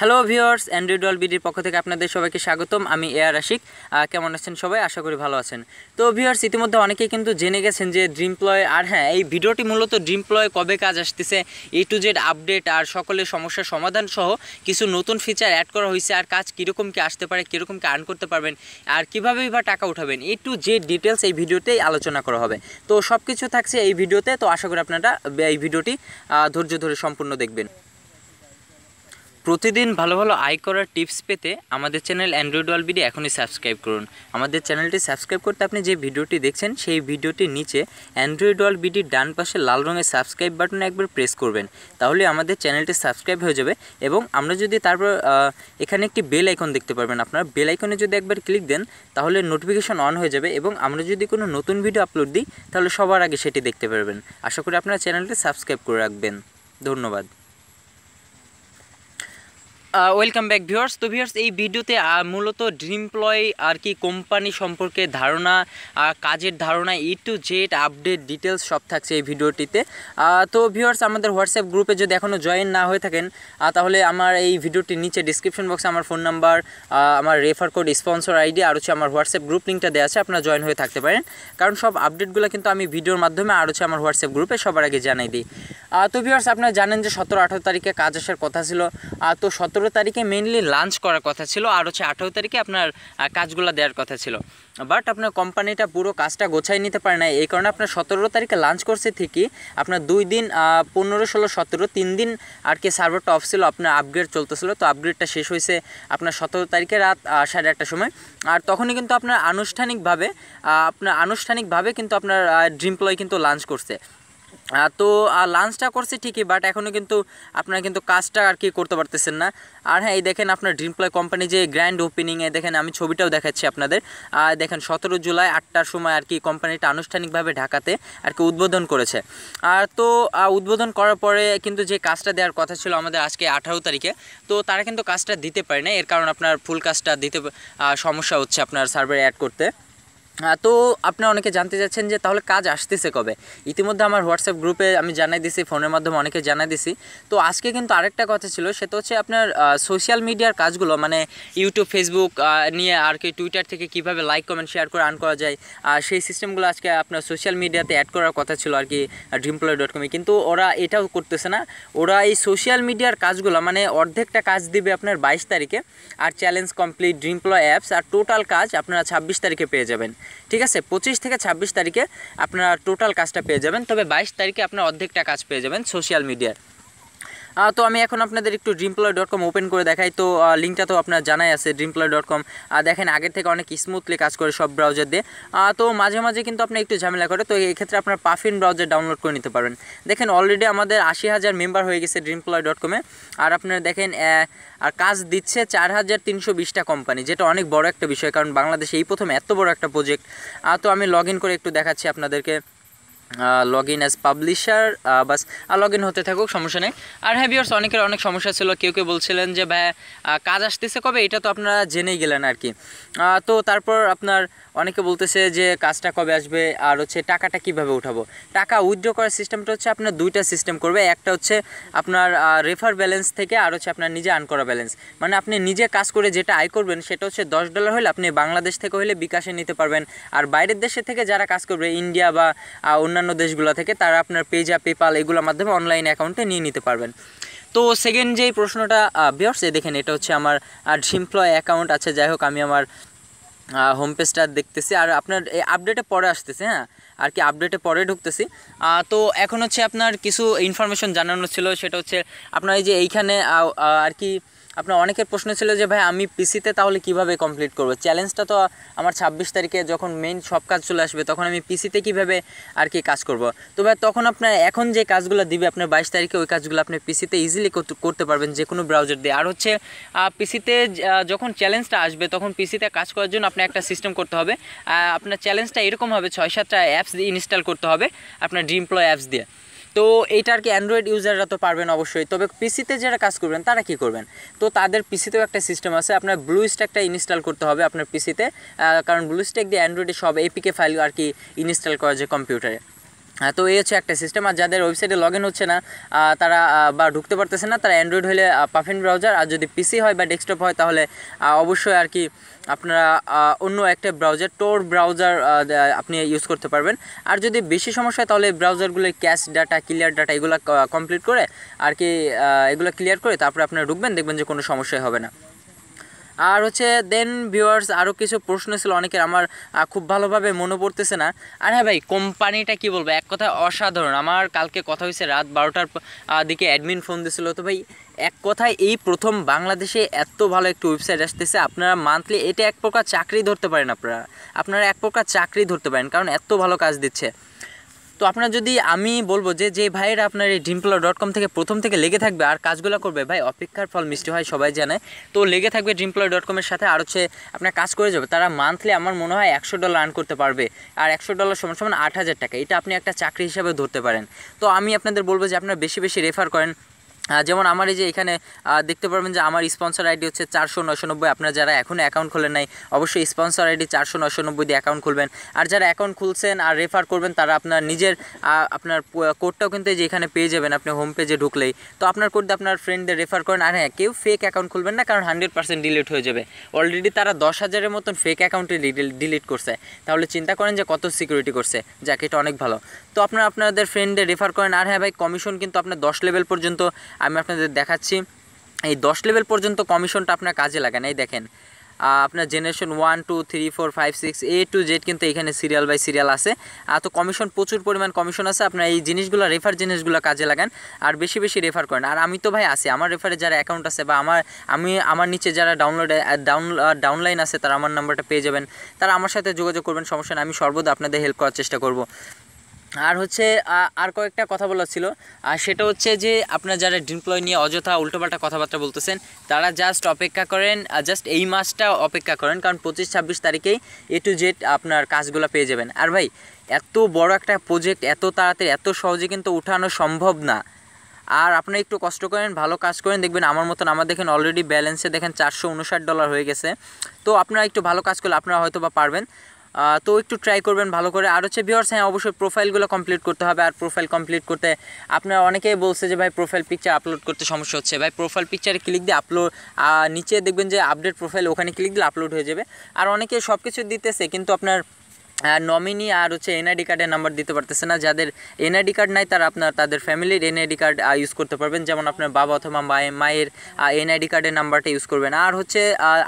Hello viewers Android wall বিডির পক্ষ থেকে আপনাদের সবাইকে স্বাগতম। আমি এ আর আশিক কেমন আছেন সবাই? আশা করি ভালো আছেন। তো ভিউয়ার্স ইতিমধ্যে অনেকেই কিন্তু জেনে গেছেন যে ড্রিমপ্লয় আর হ্যাঁ এই ভিডিওটি মূলত ড্রিমপ্লয় কবে কাজ আসতেছে এ টু জেড আপডেট আর সকলের সমস্যার সমাধান সহ কিছু নতুন ফিচার অ্যাড করা হয়েছে আর কাজ কীরকম কি আসতে পারে, কীরকম কি আর্ন করতে পারবেন, আর কীভাবেই বা টাকা উঠাবেন এ টু জেড ডিটেলস এই ভিডিওতেই আলোচনা করা হবে। তো সব কিছু থাকছে এই ভিডিওতে, তো আশা করি আপনারা এই ভিডিওটি ধৈর্য ধরে সম্পূর্ণ দেখবেন। প্রতিদিন ভালো ভালো আয় করার টিপস পেতে আমাদের চ্যানেল অ্যান্ড্রয়েড ওয়ালবিডি এখনই সাবস্ক্রাইব করুন। আমাদের চ্যানেলটি সাবস্ক্রাইব করতে আপনি যে ভিডিওটি দেখছেন, সেই ভিডিওটির নিচে অ্যান্ড্রয়েড ওয়ালবিডির ডান পাশে লাল রঙের সাবস্ক্রাইব বাটনে একবার প্রেস করবেন। তাহলে আমাদের চ্যানেলটি সাবস্ক্রাইব হয়ে যাবে এবং আমরা যদি তারপর এখানে একটি বেল আইকন দেখতে পারবেন আপনারা। বেল আইকনে যদি একবার ক্লিক দেন, তাহলে নোটিফিকেশন অন হয়ে যাবে এবং আমরা যদি কোনো নতুন ভিডিও আপলোড দিই, তাহলে সবার আগে সেটি দেখতে পারবেন। আশা করি আপনারা চ্যানেলটি সাবস্ক্রাইব করে রাখবেন। ধন্যবাদ। ওয়েলকাম ব্যাক ভিউয়ার্স তো ভিউয়ার্স এই ভিডিওতে মূলত ড্রিমপ্লয় আর কি কোম্পানি সম্পর্কে ধারণা কাজের ধারণা E to Z update details সব থাকছে এই ভিডিওটিতে। তো ভিউয়ার্স আমাদের হোয়াটসঅ্যাপ গ্রুপে যদি এখনও জয়েন না হয়ে থাকেন তাহলে আমার এই ভিডিওটির নিচে ডিসক্রিপশন বক্সে আমার ফোন নাম্বার আমার রেফার কোড স্পন্সর আইডি আর হচ্ছে আমার হোয়াটসঅ্যাপ গ্রুপ লিঙ্কটা দেওয়া আছে, আপনারা জয়েন হয়ে থাকতে পারেন। কারণ সব আপডেটগুলো কিন্তু আমি ভিডিওর মাধ্যমে আর হচ্ছে আমার হোয়াটসঅ্যাপ গ্রুপে সবার আগে জানাই দিই। তো ভিউয়ার্স আপনারা জানেন যে সতেরো আঠারো তারিখে কাজ আসার কথা ছিল। তো সতেরো তারিখে মেনলি লাঞ্চ করার কথা ছিল আর হচ্ছে আঠারো তারিখে আপনার কাজগুলো দেওয়ার কথা ছিল। বাট আপনার কোম্পানিটা পুরো কাজটা গোছাই নিতে পারে না এই কারণে আপনার সতেরো তারিখে লাঞ্চ করছে ঠিকই। আপনার দুই দিন পনেরো, ষোলো, সতেরো, তিন দিন আর কি সার্ভারটা অফ ছিল, আপনার আপগ্রেড চলতেছিল। তো আপগ্রেডটা শেষ হয়েছে আপনার সতেরো তারিখে রাত সাড়ে আটটার সময়। আর তখনই কিন্তু আপনার আনুষ্ঠানিকভাবে আপনার আনুষ্ঠানিকভাবে কিন্তু আপনার ড্রিমপ্লয় কিন্তু লাঞ্চ করছে। তো লাঞ্চটা করছি ঠিকই বাট এখনও কিন্তু আপনারা কিন্তু কাজটা আর কি করতে পারতেছেন না। আর হ্যাঁ এই দেখেন আপনার ড্রিমপ্লয় কোম্পানি যে গ্র্যান্ড ওপেনিংয়ে দেখেন আমি ছবিটাও দেখাচ্ছি আপনাদের। দেখেন সতেরো জুলাই আটটার সময় আর কি কোম্পানিটা আনুষ্ঠানিকভাবে ঢাকাতে আর কি উদ্বোধন করেছে। আর তো উদ্বোধন করার পরে কিন্তু যে কাজটা দেওয়ার কথা ছিল আমাদের আজকে আঠারো তারিখে, তো তারা কিন্তু কাজটা দিতে পারে না এর কারণ আপনার ফুল কাজটা দিতে সমস্যা হচ্ছে আপনার সার্ভারে অ্যাড করতে। তো আপনারা অনেকে জানতে চাচ্ছেন যে তাহলে কাজ আসতেছে কবে? ইতিমধ্যে আমার হোয়াটসঅ্যাপ গ্রুপে আমি জানাই দিছি, ফোনের মাধ্যমে অনেকে জানাই দিছি। তো আজকে কিন্তু আরেকটা কথা ছিল, সেটা হচ্ছে আপনার সোশ্যাল মিডিয়ার কাজগুলো মানে ইউটিউব ফেসবুক নিয়ে আর কি টুইটার থেকে কীভাবে লাইক কমেন্ট শেয়ার করে আর্ন করা যায়, আর সেই সিস্টেমগুলো আজকে আপনার সোশ্যাল মিডিয়াতে অ্যাড করার কথা ছিল আর কি ড্রিমপ্লয় ডট কমে কিন্তু ওরা এটাও করতেছে না, ওরা এই সোশ্যাল মিডিয়ার কাজগুলো মানে অর্ধেকটা কাজ দিবে আপনার বাইশ তারিখে, আর চ্যালেঞ্জ কমপ্লিট ড্রিমপ্লয় অ্যাপস আর টোটাল কাজ আপনারা ছাব্বিশ তারিখে পেয়ে যাবেন। ঠিক আছে, পঁচিশ থেকে ছাব্বিশ তারিখে আপনারা টোটাল কাজটা পেয়ে যাবেন, তবে বাইশ তারিখে আপনার অর্ধেকটা কাজ পেয়ে যাবেন সোশ্যাল মিডিয়ার তো আমি এখন আপনাদের একটু ড্রিমপ্লয় ডট কম ওপেন করে দেখাই। তো লিঙ্কটা তো আপনার জানাই আছে ড্রিমপ্লয় ডট কম দেখেন, আগের থেকে অনেক স্মুথলি কাজ করে সব ব্রাউজার দিয়ে। তো মাঝে মাঝে কিন্তু আপনি একটু ঝামেলা করে, তো এক্ষেত্রে আপনার পাফিন ব্রাউজার ডাউনলোড করে নিতে পারবেন। দেখেন অলরেডি আমাদের আশি হাজার মেম্বার হয়ে গেছে ড্রিমপ্লয় ডট কমে আর আপনার দেখেন আর কাজ দিচ্ছে চার হাজার তিনশো বিশটা কোম্পানি যেটা অনেক বড় একটা বিষয়, কারণ বাংলাদেশে এই প্রথম এত বড় একটা প্রজেক্ট তো আমি লগ করে একটু দেখাচ্ছি আপনাদেরকে। লগ ইন অ্যাজ পাবলিশার বাস লগ ইন হতে থাকুক সমস্যা নেই। আর হ্যাঁ ভিউয়ার্স অনেকের অনেক সমস্যা ছিল। কেউ কেউ বলছিলেন যে ভাই আহ, কাজ আসতেছে কবে? এটা তো আপনারা জেনেই গেলেন আর কি। তো তারপর আপনার অনেকে বলতেছে যে কাজটা কবে আসবে? আর হচ্ছে টাকাটা কীভাবে উঠাবো? টাকা উইথড্র করার সিস্টেমটা হচ্ছে আপনার দুইটা সিস্টেম করবে। একটা হচ্ছে আপনার রেফার ব্যালেন্স থেকে আর হচ্ছে আপনার নিজে আর্ন করা ব্যালেন্স মানে আপনি নিজে কাজ করে যেটা আয় করবেন সেটা হচ্ছে দশ ডলার হলে আপনি বাংলাদেশ থেকে হলে বিকাশে নিতে পারবেন। আর বাইরের দেশে থেকে যারা কাজ করবে ইন্ডিয়া বা আহ, অন্যান্য দেশগুলো থেকে তারা আপনার পেজা পেপাল এগুলোর মাধ্যমে অনলাইন অ্যাকাউন্টে নিয়ে নিতে পারবেন। তো সেকেন্ড যেই প্রশ্নটা বিয়ার্স এই দেখেন, এটা হচ্ছে আমার ড্রিমপ্লয় অ্যাকাউন্ট আছে, যাই হোক, আমি আমার হোম পেজটা দেখতেছি। আর আপনার এই আপডেটে পরে আসতেছে হ্যাঁ? আর কি আপডেটে পরে ঢুকতেছি। তো এখন হচ্ছে আপনার কিছু ইনফরমেশন জানানো ছিল, সেটা হচ্ছে আপনার এই যে এইখানে আর কি আপনার অনেকের প্রশ্ন ছিল যে, ভাই, আমি পিসিতে তাহলে কীভাবে কমপ্লিট করব? চ্যালেঞ্জটা তো আমার ছাব্বিশ তারিখে যখন মেইন সব কাজ চলে আসবে, তখন আমি পিসিতে কীভাবে আর কি কাজ করব? তো ভাই, তখন আপনার এখন যে কাজগুলো দিবে, আপনার বাইশ তারিখে ওই কাজগুলো আপনি পিসিতে ইজিলি করতে পারবেন যে কোনো ব্রাউজার দিয়ে। আর হচ্ছে পিসিতে যখন চ্যালেঞ্জটা আসবে, তখন পিসিতে কাজ করার জন্য আপনার একটা সিস্টেম করতে হবে। আপনার চ্যালেঞ্জটা এরকম হবে, ছয় সাতটা অ্যাপস ইনস্টল করতে হবে, আপনার ড্রিমপ্লয় অ্যাপস দিয়ে। তো এটা আর কি অ্যান্ড্রয়েড ইউজাররা তো পারবেন অবশ্যই। তবে পিসিতে যারা কাজ করবেন, তারা কি করবেন? তো তাদের পিসিতেও একটা সিস্টেম আছে, আপনার ব্লু স্ট্যাকটা ইনস্টল করতে হবে আপনার পিসিতে কারণ ব্লু স্ট্যাক দিয়ে অ্যান্ড্রয়েডে সব এপিকে ফাইল আর কি ইনস্টল করা যায় কম্পিউটারে তো এই হচ্ছে একটা সিস্টেম আর যাদের ওয়েবসাইটে লগ ইন হচ্ছে না তারা বা ঢুকতে পারতেছে না, তারা অ্যান্ড্রয়েড হলে পাফিন ব্রাউজার আর যদি পিসি হয় বা ডেস্কটপ হয়, তাহলে অবশ্যই আর কি, আপনারা অন্য একটা ব্রাউজার টোর ব্রাউজার আপনি ইউজ করতে পারবেন। আর যদি বেশি সমস্যা হয়, তাহলে ব্রাউজারগুলো ক্যাশ ডাটা ক্লিয়ার ডাটা এগুলো কমপ্লিট করে, আর কি এগুলো ক্লিয়ার করে, তারপরে আপনারা ঢুকবেন, দেখবেন যে কোনো সমস্যাই হবে না। আর হচ্ছে দেন ভিউয়ার্স আরও কিছু প্রশ্ন ছিল, অনেকের আমার খুব ভালোভাবে মনে পড়তেছে না। আর হ্যাঁ ভাই কোম্পানিটা কি বলব? এক কথা অসাধারণ। আমার কালকে কথা হয়েছে রাত বারোটার দিকে অ্যাডমিন ফোন দিছিল তো ভাই, এক কথায় এই প্রথম বাংলাদেশে এত ভালো একটি ওয়েবসাইট আসতেছে, আপনারা মান্থলি এটা এক প্রকার চাকরি ধরতে পারেন আপনারা। আপনারা এক প্রকার চাকরি ধরতে পারেন, কারণ এত ভালো কাজ দিচ্ছে। তো আপনার যদি আমি বলব যে যে ভাইয়েরা আপনার এই ড্রিমপ্লো ডট কম থেকে প্রথম থেকে লেগে থাকবে আর কাজগুলো করবে, ভাই অপেক্ষার ফল মিষ্টি হয়, সবাই জানে। তো লেগে থাকবে ড্রিমপ্লো ডট কমের সাথে আর হচ্ছে আপনার কাজ করে যাবে, তারা মান্থলি আমার মনে হয় একশো ডলার আর্ন করতে পারবে। আর একশো ডলার সমান সমান আট হাজার টাকা, এটা আপনি একটা চাকরি হিসাবে ধরতে পারেন। তো আমি আপনাদের বলব যে, আপনারা বেশি বেশি রেফার করেন যেমন আমার এই যে এখানে দেখতে পারবেন যে আমার স্পন্সর আইডি হচ্ছে চারশো নশো নব্বই। আপনারা যারা এখনও অ্যাকাউন্ট খোলেন নাই, অবশ্যই স্পন্সর আইডি চারশো নশো নব্বই দিয়ে অ্যাকাউন্ট খুলবেন। আর যারা অ্যাকাউন্ট খুলছেন আর রেফার করবেন, তারা আপনার নিজের আপনার কোডটাও কিন্তু এই যে এখানে পেয়ে যাবেন আপনি হোম পেজে ঢুকলেই। তো আপনার কোড আপনার ফ্রেন্ডদের রেফার করেন। আর হ্যাঁ কেউ ফেক অ্যাকাউন্ট খুলবেন না, কারণ হান্ড্রেড পার্সেন্ট ডিলিট হয়ে যাবে। অলরেডি তারা দশ হাজারের মতন ফেক অ্যাকাউন্টে ডিলিট করছে। তাহলে চিন্তা করেন যে কত সিকিউরিটি করছে। যাক, এটা অনেক ভালো। তো আপনারা আপনাদের ফ্রেন্ডদের রেফার করেন। আর হ্যাঁ ভাই কমিশন কিন্তু আপনার দশ লেভেল পর্যন্ত আমি আপনাদের দেখাচ্ছি। এই দশ লেভেল পর্যন্ত কমিশনটা আপনার কাজে লাগান এই দেখেন আপনার generation one two three four five six A to Z কিন্তু এখানে সিরিয়াল বাই সিরিয়াল আছে। আহ, তো কমিশন প্রচুর পরিমাণ কমিশন আছে। আপনার এই জিনিসগুলো রেফার জিনিসগুলো কাজে লাগান। আর বেশি বেশি রেফার করেন। আর আমি তো ভাই আছি। আমার রেফারে যারা অ্যাকাউন্ট আছে বা আমার আমি আমার নিচে যারা ডাউনলোড ডাউন ডাউনলাইন আছে তারা আমার নাম্বারটা পেয়ে যাবেন। তারা আমার সাথে যোগাযোগ করবেন। সমস্যা আমি সর্বদা আপনাদের হেল্প করার চেষ্টা করব। আর হচ্ছে আর কয়েকটা কথা বলা ছিল। আর সেটা হচ্ছে যে, আপনার যারা ডিমপ্লয় নিয়ে অযথা উল্টোপাল্টা কথাবার্তা বলতেছেন, তারা জাস্ট অপেক্ষা করেন জাস্ট এই মাসটা অপেক্ষা করেন, কারণ পঁচিশ, ছাব্বিশ তারিখেই এ টু জেড আপনার কাজগুলো পেয়ে যাবেন। আর ভাই, এত বড় একটা প্রজেক্ট এত তাড়াতাড়ি, এত সহজে কিন্তু উঠানো সম্ভব না। আর আপনি একটু কষ্ট করেন, ভালো কাজ করেন, দেখবেন আমার মতন, আমার দেখেন অলরেডি ব্যালেন্সে দেখেন চারশো উনষাট ডলার হয়ে গেছে। তো আপনারা একটু ভালো কাজ করলে আপনারা হয়তো বা পারবেন। তো একটু ট্রাই করবেন ভালো করে। আর হচ্ছে ভিওর্স হ্যাঁ অবশ্যই প্রোফাইলগুলো কমপ্লিট করতে হবে। আর প্রোফাইল কমপ্লিট করতে আপনার অনেকেই বলছে যে, ভাই প্রোফাইল পিকচার আপলোড করতে সমস্যা হচ্ছে। ভাই প্রোফাইল পিকচারে ক্লিক দিয়ে আপলোড নিচে দেখবেন যে আপডেট প্রোফাইল ওখানে ক্লিক দিলে আপলোড হয়ে যাবে। আর অনেকে সব কিছু দিতেছে, কিন্তু আপনার নমিনি আর হচ্ছে এনআইডি কার্ডের নাম্বার দিতে পারতেছে না। যাদের এনআইডি কার্ড নাই, তারা আপনার তাদের ফ্যামিলির এনআইডি কার্ড ইউজ করতে পারবেন। যেমন আপনার বাবা অথবা মায়ের মায়ের এনআইডি কার্ডের নাম্বারটা ইউজ করবেন। আর হচ্ছে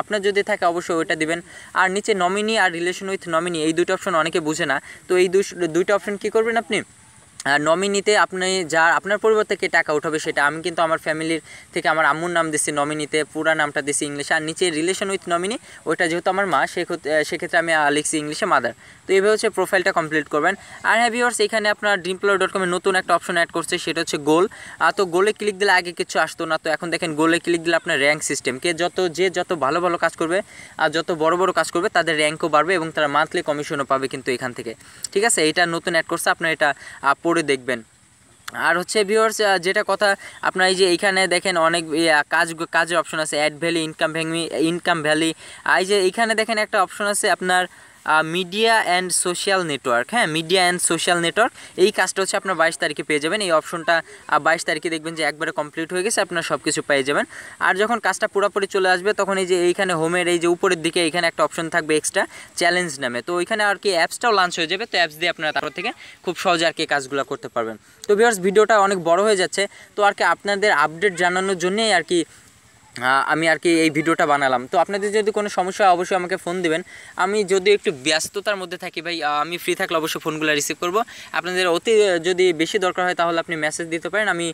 আপনার যদি থাকে, অবশ্যই ওইটা দিবেন। আর নিচে নমিনি আর রিলেশন উইথ নমিনি এই দুটো অপশন অনেকে বুঝে না। তো এই দুই, দুইটা অপশন কী করবেন আপনি? নমিনিতে আপনি যা, আপনার পরিবর্তে কে টাকা উঠাবে সেটা আমি কিন্তু আমার ফ্যামিলির থেকে আমার আম্মুর নাম দিচ্ছি নমিনিতে পুরা নামটা দিচ্ছি ইংলিশে। আর নিচে রিলেশন উইথ নমিনি ওইটা যেহেতু আমার মা সেক্ষেত্রে আমি লিখছি ইংলিশে মাদার তো এইভাবে হচ্ছে প্রোফাইলটা কমপ্লিট করবেন। আর হ্যাঁ ভিওর্স এখানে আপনার ড্রিমপ্লো ডট কমে নতুন একটা অপশন অ্যাড করছে, সেটা হচ্ছে গোল আর তো গোলে ক্লিক দিলে আগে কিছু আসতো না। তো এখন দেখেন গোলে ক্লিক দিলে আপনার র্যাঙ্ক সিস্টেম কে যত, যে যত ভালো ভালো কাজ করবে, আর যত বড় বড় কাজ করবে, তাদের র্যাঙ্কও বাড়বে এবং তারা মান্থলি কমিশনও পাবে কিন্তু এখান থেকে। ঠিক আছে? এটা নতুন অ্যাড করছে, আপনার এটা পড়ে দেখবেন। আর হচ্ছে ভিউয়ার্স যেটা কথা, আপনার এই যে এইখানে দেখেন অনেক কাজ, কাজের অপশন আছে অ্যাড ভ্যালি ইনকাম ভ্যাঙ্গি ইনকাম ভ্যালি এই যে এইখানে দেখেন একটা অপশন আছে আপনার মিডিয়া অ্যান্ড সোশ্যাল নেটওয়ার্ক হ্যাঁ মিডিয়া অ্যান্ড সোশ্যাল নেটওয়ার্ক এই কাজটা হচ্ছে আপনার বাইশ তারিখে পেয়ে যাবেন। এই অপশনটা বাইশ তারিখে দেখবেন যে একবারে কমপ্লিট হয়ে গেছে, আপনার সব কিছু পেয়ে যাবেন। আর যখন কাজটা পুরোপুরি চলে আসবে, তখন এই যে এইখানে হোমের এই যে উপরের দিকে এখানে একটা অপশন থাকবে এক্সট্রা চ্যালেঞ্জ নামে। তো ওইখানে আর কি অ্যাপসটাও লঞ্চ হয়ে যাবে, তো অ্যাপস দিয়ে আপনারা তারপর থেকে খুব সহজে আর কি কাজগুলো করতে পারবেন। তো ভিউয়ার্স ভিডিওটা অনেক বড় হয়ে যাচ্ছে, তো আর কি আপনাদের আপডেট জানানোর জন্যই আর কি আমি আর কি এই ভিডিওটা বানালাম। তো আপনাদের যদি কোনো সমস্যা হয়, অবশ্যই আমাকে ফোন দিবেন। আমি যদি একটু ব্যস্ততার মধ্যে থাকি ভাই আমি ফ্রি থাকলে অবশ্যই ফোনগুলো রিসিভ করব। আপনাদের অতি যদি বেশি দরকার হয়, তাহলে আপনি মেসেজ দিতে পারেন। আমি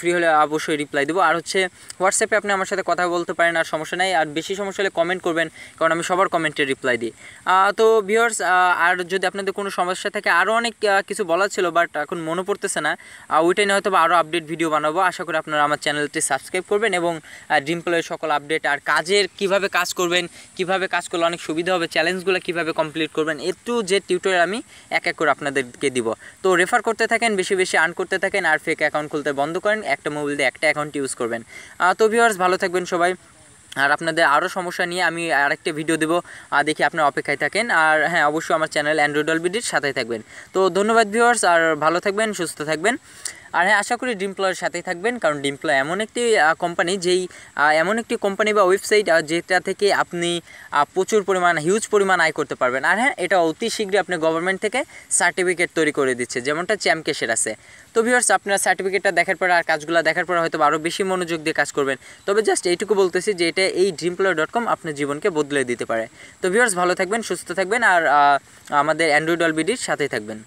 ফ্রি হলে অবশ্যই রিপ্লাই দেবো। আর হচ্ছে হোয়াটসঅ্যাপে আপনি আমার সাথে কথা বলতে পারেন, আর সমস্যা নেই। আর বেশি সমস্যা হলে কমেন্ট করবেন, কারণ আমি সবার কমেন্টে রিপ্লাই দিই। তো ভিউয়ার্স আর যদি আপনাদের কোনো সমস্যা থাকে আরও অনেক কিছু বলার ছিল বাট এখন মনে পড়তেছে না। ওইটাই হয়তো আরও আপডেট ভিডিও বানাবো। আশা করি আপনারা আমার চ্যানেলটি সাবস্ক্রাইব করবেন এবং ড্রিমপ্লয়ের সকল আপডেট আর কাজের কীভাবে কাজ করবেন, কীভাবে কাজ করলে অনেক সুবিধা হবে চ্যালেঞ্জগুলো কীভাবে কমপ্লিট করবেন একটু যে টিউটোরিয়াল আমি এক এক করে আপনাদেরকে দিব। তো রেফার করতে থাকেন, বেশি বেশি আর্ন করতে থাকেন, আর ফেক অ্যাকাউন্ট খুলতে বন্ধ করেন, একটা মোবাইল দিয়ে একটা অ্যাকাউন্ট ইউজ করবেন। তো ভিউয়ার্স ভালো থাকবেন সবাই। আর আপনাদের আরও সমস্যা নিয়ে আমি আরেকটা ভিডিও দেবো দেখি আপনার অপেক্ষায় থাকেন। আর হ্যাঁ অবশ্যই আমার চ্যানেল অ্যান্ড্রয়েড অলবিডির সাথে থাকবেন। তো ধন্যবাদ ভিউয়ার্স আর ভালো থাকবেন, সুস্থ থাকবেন। আর হ্যাঁ আশা করি ডিমপ্লয়ের সাথেই থাকবেন, কারণ ডিমপ্লয় এমন একটি কোম্পানি যেই এমন একটি কোম্পানি বা ওয়েবসাইট যেটা থেকে আপনি প্রচুর পরিমাণ হিউজ পরিমাণ আয় করতে পারবেন। আর হ্যাঁ এটা অতি শীঘ্রই আপনি গভর্নমেন্ট থেকে সার্টিফিকেট তৈরি করে দিচ্ছে, যেমনটা চ্যামকেশের আছে। তো ভিউয়ার্স আপনার সার্টিফিকেটটা দেখার পর আর কাজগুলো দেখার পর হয়তো আরও বেশি মনোযোগ দিয়ে কাজ করবেন। তবে জাস্ট এইটুকু বলতেছি যে এটা এই ড্রিমপ্লয় ডট কম আপনার জীবনকে বদলে দিতে পারে। তো ভিউয়ার্স ভালো থাকবেন, সুস্থ থাকবেন, আর আমাদের অ্যান্ড্রয়েড অলবিডির সাথেই থাকবেন।